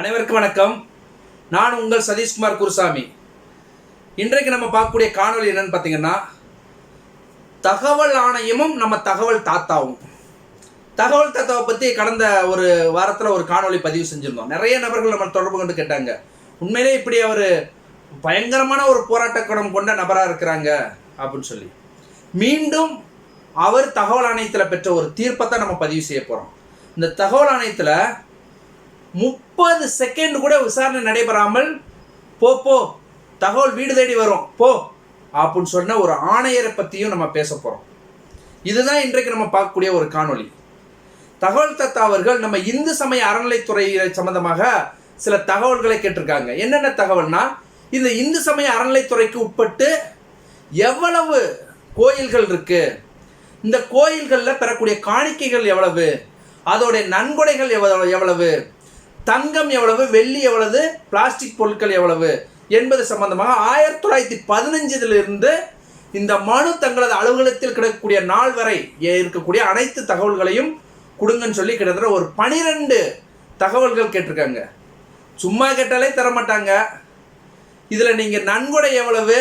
அனைவருக்கும் வணக்கம். நான் உங்கள் சதீஷ்குமார் குருசாமி. இன்றைக்கு நம்ம பார்க்கக்கூடிய காணொளி என்னன்னு பார்த்தீங்கன்னா தகவல் ஆணையமும் நம்ம தகவல் தாத்தாவும். தகவல் தாத்தாவை பற்றி கடந்த ஒரு வாரத்தில் ஒரு காணொளி பதிவு செஞ்சுருந்தோம். நிறைய நபர்கள் நம்ம தொடர்பு கொண்டு கேட்டாங்க. உண்மையிலே இப்படி அவர் பயங்கரமான ஒரு போராட்ட குணம் கொண்ட நபராக இருக்கிறாங்க அப்படின்னு சொல்லி. மீண்டும் அவர் தகவல் ஆணையத்தில் பெற்ற ஒரு தீர்ப்பை தான் நம்ம பதிவு செய்ய போகிறோம் இந்த தகவல் ஆணையத்தில் முப்பது செகண்ட் கூட விசாரணை நடைபெறாமல் போ போ தகவல் வீடு தேடி வரும் போ அப்படின்னு சொன்ன ஒரு ஆணையரை பற்றியும் நம்ம பேச போகிறோம் இதுதான் இன்றைக்கு நம்ம பார்க்கக்கூடிய ஒரு காணொளி. தகவல் தத்தா அவர்கள் நம்ம இந்து சமய அறநிலைத்துறை சம்பந்தமாக சில தகவல்களை கேட்டிருக்காங்க. என்னென்ன தகவல்னா இந்த இந்து சமய அறநிலைத்துறைக்கு உட்பட்டு எவ்வளவு கோயில்கள் இருக்கு இந்த கோயில்களில் பெறக்கூடிய காணிக்கைகள் எவ்வளவு அதோடைய நன்கொடைகள் எவ்வளவு எவ்வளவு தங்கம் எவ்வளவு வெள்ளி எவ்வளவு பிளாஸ்டிக் பொருட்கள் எவ்வளவு என்பது சம்பந்தமாக ஆயிரத்தி தொள்ளாயிரத்தி பதினஞ்சிலிருந்து இந்த மனு தங்களது அலுவலகத்தில் கிடைக்கக்கூடிய நாள் வரை இருக்கக்கூடிய அனைத்து தகவல்களையும் கொடுங்கன்னு சொல்லி கிட்டத்தட்ட ஒரு பனிரெண்டு தகவல்கள் கேட்டிருக்காங்க. சும்மா கேட்டாலே தர மாட்டாங்க இதில் நீங்கள் நன்கொடை எவ்வளவு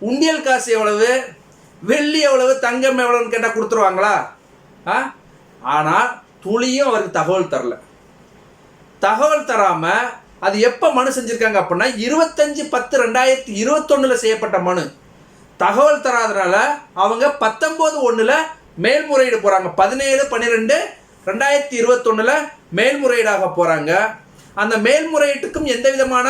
உண்டியல் காசு எவ்வளவு வெள்ளி எவ்வளவு தங்கம் எவ்வளவுன்னு கேட்டால் கொடுத்துருவாங்களா? ஆ? ஆனால் துளியும் அவருக்கு தகவல் தரல. தகவல் தராமல் அது எப்போ மனு செஞ்சுருக்காங்க அப்படின்னா இருபத்தஞ்சு பத்து ரெண்டாயிரத்தி இருபத்தொன்னுல செய்யப்பட்ட மனு. தகவல் தராதனால அவங்க பத்தொம்போது ஒன்றில் மேல்முறையீடு போகிறாங்க பதினேழு பன்னிரெண்டு ரெண்டாயிரத்தி இருபத்தொன்னில் மேல்முறையீடாக போகிறாங்க அந்த மேல்முறையீட்டுக்கும் எந்த விதமான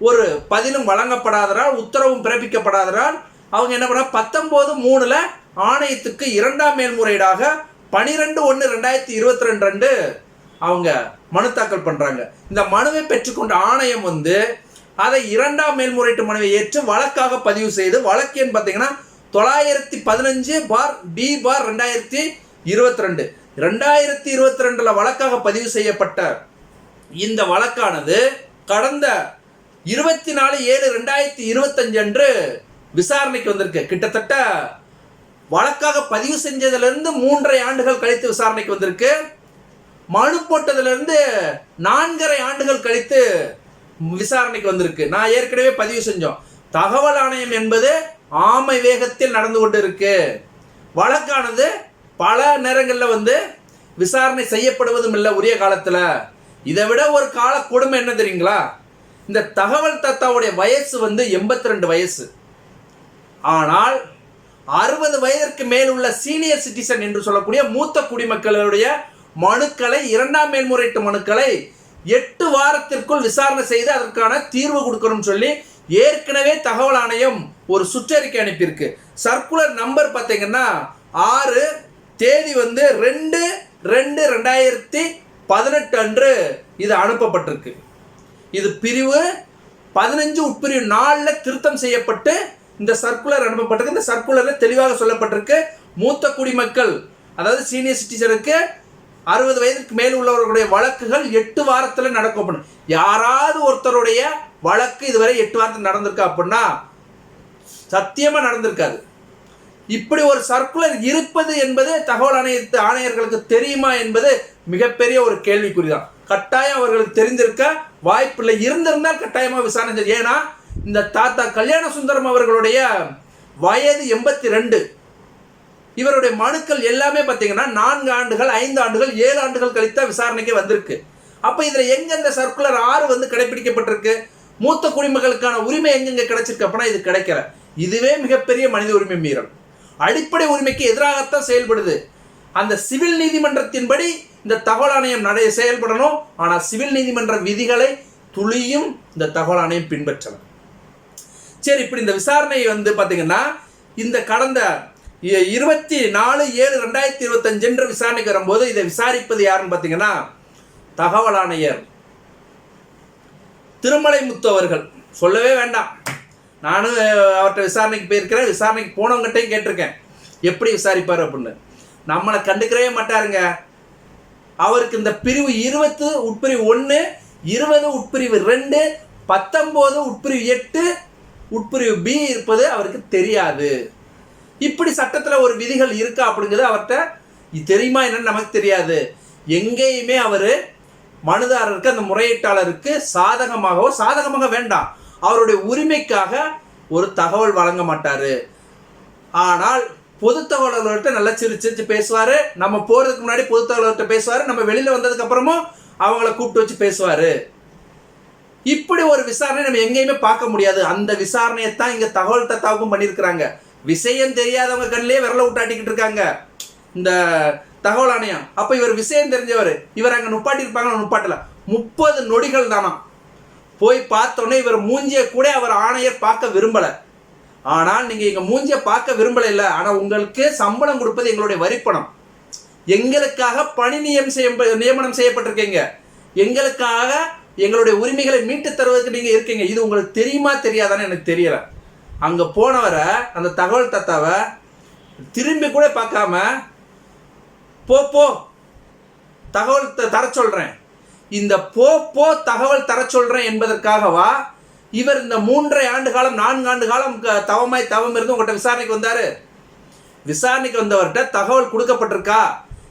ஒரு பதிலும் வழங்கப்படாதனால் உத்தரவும் பிறப்பிக்கப்படாததால் அவங்க என்ன பண்ண பத்தொம்போது மூணில் ஆணையத்துக்கு இரண்டாம் மேல்முறையீடாக பனிரெண்டு ஒன்று ரெண்டாயிரத்தி இருபத்தி ரெண்டு ரெண்டு அவங்க மனு தாக்கல் பண்ணுறாங்க இந்த மனுவை பெற்றுக்கொண்ட ஆணையம் வந்து அதை இரண்டாம் மேல்முறையீட்டு மனுவை ஏற்று வழக்காக பதிவு செய்து வழக்கு எண் பார்த்தீங்கன்னா தொள்ளாயிரத்தி பதினஞ்சு பார் பி பார் ரெண்டாயிரத்தி இருபத்தி ரெண்டு ரெண்டாயிரத்தி இருபத்தி ரெண்டில் வழக்காக பதிவு செய்யப்பட்ட இந்த வழக்கானது கடந்த இருபத்தி நாலு ஏழு ரெண்டாயிரத்தி இருபத்தஞ்சு அன்று விசாரணைக்கு வந்திருக்கு. கிட்டத்தட்ட வழக்காக பதிவு செஞ்சதுலேருந்து மூன்றரை ஆண்டுகள் கழித்து விசாரணைக்கு வந்திருக்கு. மனு போட்டதுலேருந்து நான்கரை ஆண்டுகள் கழித்து விசாரணைக்கு வந்திருக்கு. நான் ஏற்கனவே பதிவு செஞ்சோம். தகவல் ஆணையம் என்பது ஆமை வேகத்தில் நடந்து கொண்டு இருக்கு வழக்கானது பல நேரங்களில் வந்து விசாரணை செய்யப்படுவதும் இல்லை உரிய காலத்தில். இதை விட ஒரு கால கொடுமை என்ன தெரியுங்களா? இந்த தகவல் தத்தாவுடைய வயசு வந்து எண்பத்தி ரெண்டு வயசு. ஆனால் அறுபது வயதிற்கு மேல் உள்ள சீனியர் சிட்டிசன் என்று சொல்லக்கூடிய மூத்த குடிமக்களுடைய மனுக்களை இரண்டாம் மேல்முறையீட்டு மனுக்களை எட்டு வாரத்திற்குள் விசாரணை செய்து அதற்கான தீர்வு கொடுக்கணும்னு சொல்லி ஏற்கனவே தகவல் ஆணையம் ஒரு சுற்றறிக்கை அனுப்பியிருக்கு. சர்க்குலர் நம்பர் பார்த்தீங்கன்னா ஆறு தேதி வந்து ரெண்டு ரெண்டு ரெண்டாயிரத்தி பதினெட்டு அன்று இது அனுப்பப்பட்டிருக்கு. இது பிரிவு பதினஞ்சு உட்பிரிவு நாலில் திருத்தம் செய்யப்பட்டு இந்த சர்க்குலர் அனுப்பப்பட்டிருக்கு. இந்த சர்க்குலரில் தெளிவாக சொல்லப்பட்டிருக்கு. மூத்த குடிமக்கள் அதாவது சீனியர் சிட்டிசனுக்கு அறுபது வயதுக்கு மேல் உள்ளவர்களுடைய வழக்குகள் எட்டு வாரத்தில் நடக்கும் அப்படின்னு. யாராவது ஒருத்தருடைய வழக்கு இதுவரை எட்டு வாரத்தில் நடந்திருக்கா அப்படின்னா சத்தியமாக நடந்திருக்காது. இப்படி ஒரு சர்க்குலர் இருப்பது என்பது தகவல் ஆணையத்து ஆணையர்களுக்கு தெரியுமா என்பது மிகப்பெரிய ஒரு கேள்விக்குறிதான். கட்டாயம் அவர்களுக்கு தெரிந்திருக்க வாய்ப்பில்லை. இருந்திருந்தால் கட்டாயமாக விசாரணை ஏன்னா இந்த தாத்தா கல்யாண சுந்தரம் அவர்களுடைய வயது எண்பத்தி ரெண்டு. இவருடைய மனுக்கள் எல்லாமே பார்த்தீங்கன்னா நான்கு ஆண்டுகள் ஐந்து ஆண்டுகள் ஏழு ஆண்டுகள் கழித்தா விசாரணைக்கு வந்திருக்கு. அப்போ இதில் எங்க இந்த சர்க்குலர் ஆறு வந்து கடைபிடிக்கப்பட்டிருக்கு மூத்த குடிமக்களுக்கான உரிமை எங்கெங்க கிடைச்சிருக்கு? அப்படின்னா இது கிடைக்கல. இதுவே மிகப்பெரிய மனித உரிமை மீறல். அடிப்படை உரிமைக்கு எதிராகத்தான் செயல்படுது. அந்த சிவில் நீதிமன்றத்தின்படி இந்த தகவல் ஆணையம் நடை செயல்படணும். ஆனால் சிவில் நீதிமன்ற விதிகளை துளியும் இந்த தகவல் ஆணையம் பின்பற்றலாம் சரி இப்படி இந்த விசாரணை வந்து பார்த்தீங்கன்னா இந்த கடந்த இருபத்தி நாலு ஏழு ரெண்டாயிரத்தி இருபத்தஞ்சு என்று விசாரணைக்கு வரும்போது இதை விசாரிப்பது யாருன்னு பார்த்தீங்கன்னா தகவல் ஆணையர் திருமலை முத்து அவர்கள். சொல்லவே வேண்டாம். நானும் அவர்கிட்ட விசாரணைக்கு போயிருக்கிறேன். விசாரணைக்கு போனவங்ககிட்டையும் கேட்டிருக்கேன். எப்படி விசாரிப்பார் அப்படின்னு. நம்மளை கண்டுக்கிறவே மாட்டாருங்க. அவருக்கு இந்த பிரிவு இருபத்து உட்பிரிவு ஒன்று இருபது உட்பிரிவு ரெண்டு பத்தொம்போது உட்பிரிவு எட்டு உட்பிரிவு பி இருப்பது அவருக்கு தெரியாது. இப்படி சட்டத்தில் ஒரு விதிகள் இருக்கா அப்படிங்கிறது அவர்கிட்ட இது தெரியுமா என்னன்னு நமக்கு தெரியாது. எங்கேயுமே அவர் மனுதாரருக்கு அந்த முறையீட்டாளருக்கு சாதகமாகவோ சாதகமாக வேண்டாம். அவருடைய உரிமைக்காக ஒரு தகவல் வழங்க மாட்டார். ஆனால் பொது தகவலர்கள்ட்ட நல்லா சிரிச்சு சிரிச்சு நம்ம போகிறதுக்கு முன்னாடி பொது தகவலர்கிட்ட பேசுவார். நம்ம வெளியில் வந்ததுக்கப்புறமும் அவங்கள கூப்பிட்டு வச்சு பேசுவார். இப்படி ஒரு விசாரணை நம்ம எங்கேயுமே பார்க்க முடியாது. அந்த விசாரணையை தான் இங்கே தகவல் தத்தாவுக்கும் பண்ணியிருக்கிறாங்க. விஷயம் தெரியாதவங்க கண்ணிலே விரல விட்டாட்டிக்கிட்டு இருக்காங்க. இந்த தகவல் ஆணையம். அப்ப இவர் விஷயம் தெரிஞ்சவர். இவர் அங்க நுப்பாட்டிருப்பாங்க நுப்பாட்டல. முப்பது நொடிகள் தானா. போய் பார்த்தோன்னே இவர் மூஞ்சிய கூட அவர் ஆணையர் பார்க்க விரும்பல. ஆனால் நீங்க எங்க மூஞ்சிய பார்க்க விரும்பல இல்லை. ஆனா உங்களுக்கு சம்பளம் கொடுப்பது எங்களுடைய வரிப்பணம். எங்களுக்காக பணி நியம் செய்ய நியமனம் செய்யப்பட்டிருக்கீங்க. எங்களுக்காக எங்களுடைய உரிமைகளை மீட்டு தருவதற்கு நீங்க இருக்கீங்க. இது உங்களுக்கு தெரியுமா தெரியாதான்னு எனக்கு தெரியல. அங்கே போனவரை அந்த தகவல் தத்தாவை திரும்பி கூட பார்க்காம போ போ தகவல் தர சொல்கிறேன் இந்த போ போ தகவல் தர சொல்கிறேன் என்பதற்காகவா இவர் இந்த மூன்றரை ஆண்டு காலம் நான்கு ஆண்டு காலம் க- தவமாய் தவம் இருந்து உங்கள்கிட்ட விசாரணைக்கு வந்தார். விசாரணைக்கு வந்தவர்கிட்ட தகவல் கொடுக்கப்பட்டிருக்கா?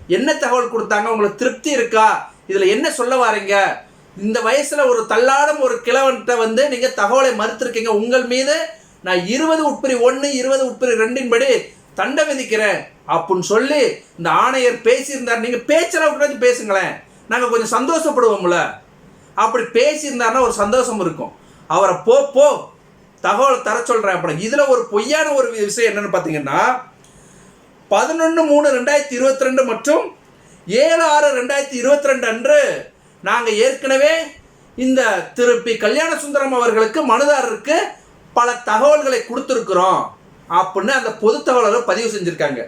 என்ன தகவல் கொடுத்தாங்க? உங்களுக்கு திருப்தி இருக்கா? இதில் என்ன சொல்ல வாரீங்க? இந்த வயசில் ஒரு தள்ளாடும் ஒரு கிழவன்கிட்ட வந்து நீங்கள் தகவலை மறுத்திருக்கீங்க. உங்கள் மீது நான் இருபது உட்பிரி ஒன்று இருபது உட்பிரி ரெண்டின் படி தண்டை விதிக்கிறேன் அப்படின்னு சொல்லி இந்த ஆணையர் பேசியிருந்தார். நீங்கள் பேச்சல விட்டு பேசுங்களேன். நாங்கள் கொஞ்சம் சந்தோஷப்படுவோம்ல. அப்படி பேசியிருந்தாருன்னா ஒரு சந்தோஷம் இருக்கும். அவரை போ போ தகவல் தர சொல்கிறேன் அப்படி இதில் ஒரு பொய்யான ஒரு விஷயம் என்னென்னு பார்த்தீங்கன்னா பதினொன்று மூணு ரெண்டாயிரத்தி இருபத்தி ரெண்டு மற்றும் ஏழு ஆறு ரெண்டாயிரத்தி இருபத்தி ரெண்டு அன்று நாங்கள் ஏற்கனவே இந்த திரு பி. கல்யாண சுந்தரம் அவர்களுக்கு மனுதாரருக்கு பல தகவல்களை கொடுத்துருக்குறோம் அப்படின்னு அந்த பொது தகவலை பதிவு செஞ்சுருக்காங்க.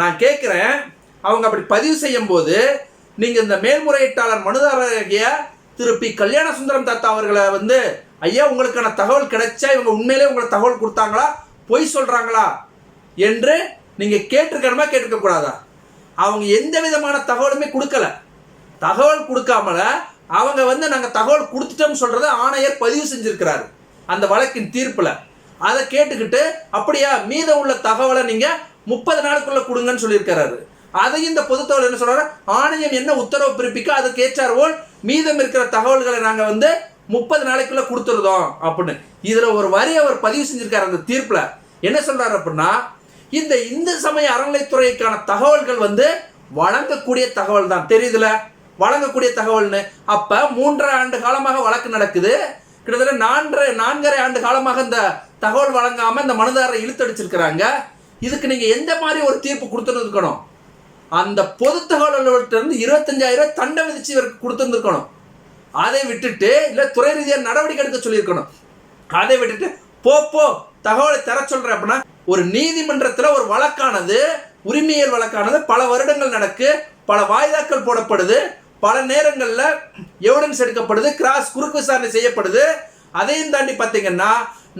நான் கேட்குறேன் அவங்க அப்படி பதிவு செய்யும் போது நீங்கள் இந்த மேல்முறையீட்டாளர் மனுதாரராகிய திரு பி. கல்யாண சுந்தரம் தாத்தா அவர்களை வந்து ஐயா உங்களுக்கான தகவல் கிடைச்சா இவங்க உண்மையிலே உங்களுக்கு தகவல் கொடுத்தாங்களா? பொய் சொல்கிறாங்களா என்று நீங்கள் கேட்டிருக்கணுமா கேட்டிருக்கக்கூடாதா அவங்க எந்த விதமான தகவலுமே கொடுக்கல. தகவல் கொடுக்காமல அவங்க வந்து நாங்கள் தகவல் கொடுத்துட்டோம்னு சொல்கிறத ஆணையர் பதிவு செஞ்சுருக்கிறாரு. அந்த வழக்கின் தீர்ப்பில். அதை கேட்டுக்கிட்டு அப்படியா மீதம் உள்ள தகவலை நீங்கள் முப்பது நாளுக்குள்ளே கொடுங்கன்னு சொல்லியிருக்கிறாரு. அதையும் இந்த பொதுத்தகவல் என்ன சொல்கிறாரு ஆணையம் என்ன உத்தரவு பிறப்பிக்கோ அதுக்கு ஏற்றாற்போல் மீதம் இருக்கிற தகவல்களை நாங்கள் வந்து முப்பது நாளைக்குள்ளே கொடுத்துருதோம் அப்படின்னு. இதில் ஒரு வரி அவர் பதிவு செஞ்சுருக்காரு அந்த தீர்ப்பில். என்ன சொல்கிறார் அப்படின்னா இந்த இந்து சமய அறநிலைத்துறைக்கான தகவல்கள் வந்து வழங்கக்கூடிய தகவல் தான் தெரியுதுல? வழங்கக்கூடிய தகவல்னு. அப்போ மூன்றரை ஆண்டு காலமாக வழக்கு நடக்குது. கிட்டத்தட்ட நான்கரை நான்கரை ஆண்டு காலமாக இந்த தகவல் வழங்காமல் இந்த மனுதாரரை இழுத்தடிச்சிருக்கிறாங்க. இதுக்கு நீங்கள் எந்த மாதிரி ஒரு தீர்ப்பு கொடுத்துருந்துருக்கணும் அந்த பொது தகவல் அலுவலகத்திலிருந்து இருபத்தஞ்சாயிரம் ரூபாய் தண்டை விதிச்சு இவருக்கு கொடுத்துருந்துருக்கணும் அதை விட்டுட்டு இல்லை துறை ரீதியாக நடவடிக்கை எடுக்க சொல்லியிருக்கணும். அதை விட்டுட்டு போ போ தகவலை தர சொல்கிறேன் அப்படின்னா ஒரு நீதிமன்றத்தில் ஒரு வழக்கானது உரிமையல் வழக்கானது பல வருடங்கள் நடக்கு பல வாய்தாக்கள் போடப்படுது. பல நேரங்களில் எவிடன்ஸ் எடுக்கப்படுது கிராஸ் குறுக்கு விசாரணை செய்யப்படுது. அதையும் தாண்டி பார்த்தீங்கன்னா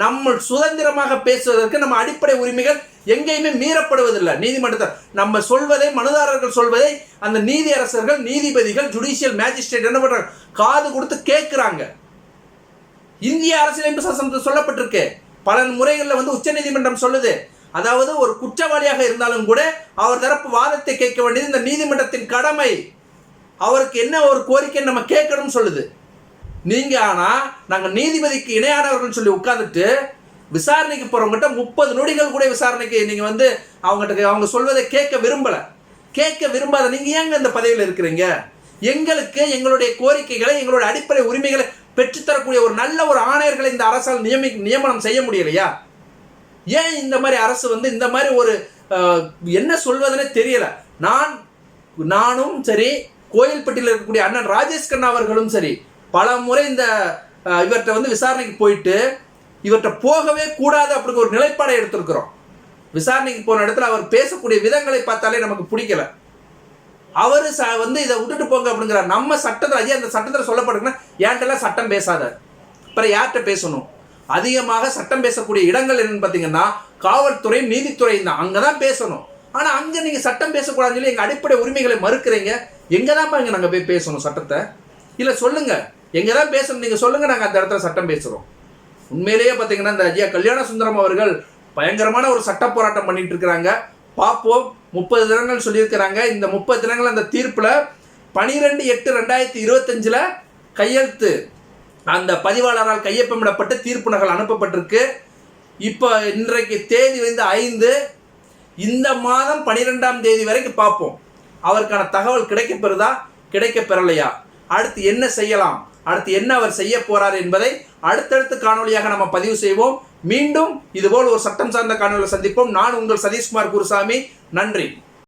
நம்ம சுதந்திரமாக பேசுவதற்கு நம்ம அடிப்படை உரிமைகள் எங்கேயுமே மீறப்படுவதில்லை. நீதிமன்றத்தில் நம்ம சொல்வதை மனுதாரர்கள் சொல்வதை அந்த நீதி அரசர்கள் நீதிபதிகள் ஜுடிஷியல் மேஜிஸ்ட்ரேட் என்ன பண்ணுறாங்க காது கொடுத்து கேட்குறாங்க. இந்திய அரசியலமைப்பு சாசனத்தில் சொல்லப்பட்டிருக்கு. பல முறைகளில் வந்து உச்சநீதிமன்றம் சொல்லுது. அதாவது ஒரு குற்றவாளியாக இருந்தாலும் கூட அவர் தரப்பு வாதத்தை கேட்க வேண்டியது இந்த நீதிமன்றத்தின் கடமை. அவருக்கு என்ன ஒரு கோரிக்கை நம்ம கேட்கணும்னு சொல்லுது. நீங்க ஆனா நாங்க நீதிபதிக்கு இணையானவர்கள் சொல்லி உட்கார்ந்துட்டு விசாரணைக்கு போறவங்ககிட்ட முப்பது நொடிகள் கூட விசாரணைக்கு நீங்க வந்து அவங்ககிட்ட அவங்க சொல்வதை கேட்க விரும்பல. கேட்க விரும்பாத நீங்க ஏங்க இந்த பதவியில் இருக்கிறீங்க? எங்களுக்கு எங்களுடைய கோரிக்கைகளை எங்களுடைய அடிப்படை உரிமைகளை பெற்றுத்தரக்கூடிய ஒரு நல்ல ஒரு ஆணையர்களை இந்த அரசால் நியமி நியமனம் செய்ய முடியலையா? ஏன் இந்த மாதிரி அரசு வந்து இந்த மாதிரி ஒரு என்ன சொல்வதுனே தெரியல. நான் நானும் சரி கோயில்பட்டியில் இருக்கக்கூடிய அண்ணன் ராஜேஷ் கண்ணா அவர்களும் சரி பல முறை இந்த இவர்கிட்ட வந்து விசாரணைக்கு போயிட்டு இவர்கிட்ட போகவே கூடாது அப்படிங்கிற ஒரு நிலைப்பாடை எடுத்திருக்கிறோம். விசாரணைக்கு போன இடத்துல அவர் பேசக்கூடிய விதங்களை பார்த்தாலே நமக்கு பிடிக்கல. அவரு ச வந்து இதை விட்டுட்டு போங்க அப்படிங்கிறார் நம்ம சட்டத்தில் ஐயா அந்த சட்டத்தில் சொல்லப்படுதுன்னா ஏன்ட்டெல்லாம் சட்டம் பேசாத. அப்புறம் யார்கிட்ட பேசணும்? அதிகமாக சட்டம் பேசக்கூடிய இடங்கள் என்னன்னு பார்த்தீங்கன்னா காவல்துறை நீதித்துறை தான். அங்கே தான் பேசணும். ஆனால் அங்கே நீங்கள் சட்டம் பேசக்கூடாதுன்னு சொல்லி எங்கள் அடிப்படை உரிமைகளை மறுக்கிறீங்க. எங்கே தான் இங்கே நாங்கள் போய் பேசணும் சட்டத்தை. இல்லை சொல்லுங்கள் எங்கே தான் பேசணும் நீங்கள் சொல்லுங்கள் நாங்கள் அந்த இடத்துல சட்டம் பேசுகிறோம் உண்மையிலேயே பார்த்தீங்கன்னா இந்த ஐயா கல்யாண சுந்தரம் அவர்கள் பயங்கரமான ஒரு சட்ட போராட்டம் பண்ணிட்டு இருக்கிறாங்க. பார்ப்போம் முப்பது தினங்கள் சொல்லியிருக்கிறாங்க. இந்த முப்பது தினங்கள் அந்த தீர்ப்பில் பனிரெண்டு எட்டு ரெண்டாயிரத்தி இருபத்தஞ்சில் கையெழுத்து. அந்த பதிவாளரால் கையொப்பமிடப்பட்டு தீர்ப்பு நகல் அனுப்பப்பட்டிருக்கு. இப்போ இன்றைக்கு தேதி வந்து ஐந்து. இந்த மாதம் பனிரெண்டாம் தேதி வரைக்கும் பார்ப்போம் அவருக்கான தகவல் கிடைக்கப்பெறுதா? கிடைக்கப்பெறலையா? கிடைக்கப் பெறலையா அடுத்து என்ன செய்யலாம்? அடுத்து என்ன அவர் செய்ய போறார் என்பதை அடுத்தடுத்த காணொளியாக நம்ம பதிவு செய்வோம். மீண்டும் இதுபோல் ஒரு சட்டம் சார்ந்த காணொலியில் சந்திப்போம். நான் உங்கள் சதீஷ்குமார் குருசாமி. நன்றி.